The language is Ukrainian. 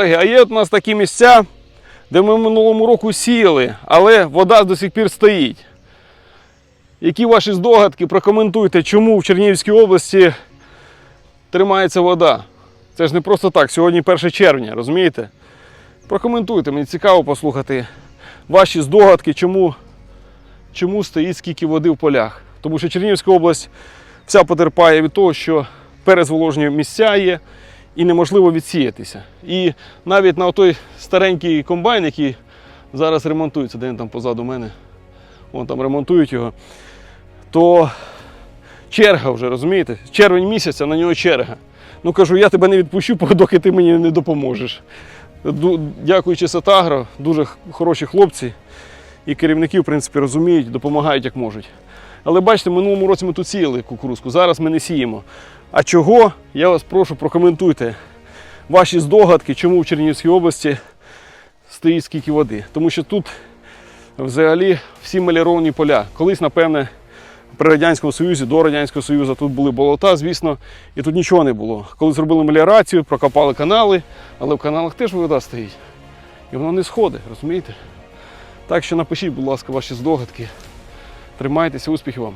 А є от у нас такі місця, де ми минулому року сіяли, але вода до сих пір стоїть. Які ваші здогадки? Прокоментуйте, чому в Чернігівській області тримається вода. Це ж не просто так, сьогодні 1 червня, розумієте? Прокоментуйте, мені цікаво послухати ваші здогадки, чому, чому стоїть скільки води в полях. Тому що Чернігівська область вся потерпає від того, що перезволожені місця є і неможливо відсіятися. І навіть на той старенький комбайн, який зараз ремонтується, де він там позаду мене, вон там ремонтують його, то черга вже, розумієте? Червень місяць, а на нього черга. Ну кажу, я тебе не відпущу, доки ти мені не допоможеш. Дякуючи Сатагро, дуже хороші хлопці і керівники, в принципі, розуміють, допомагають як можуть. Але бачите, минулому році ми тут сіяли кукурузку, зараз ми не сіємо. А чого? Я вас прошу, прокоментуйте ваші здогадки, чому в Чернігівській області стоїть скільки води. Тому що тут взагалі всі маляровані поля. Колись, напевне, при Радянському Союзі, до Радянського Союзу тут були болота, звісно, і тут нічого не було. Коли зробили меліорацію, прокопали канали, але в каналах теж вода стоїть. І воно не сходить, розумієте? Так що напишіть, будь ласка, ваші здогадки. Тримайтеся, успіхів вам!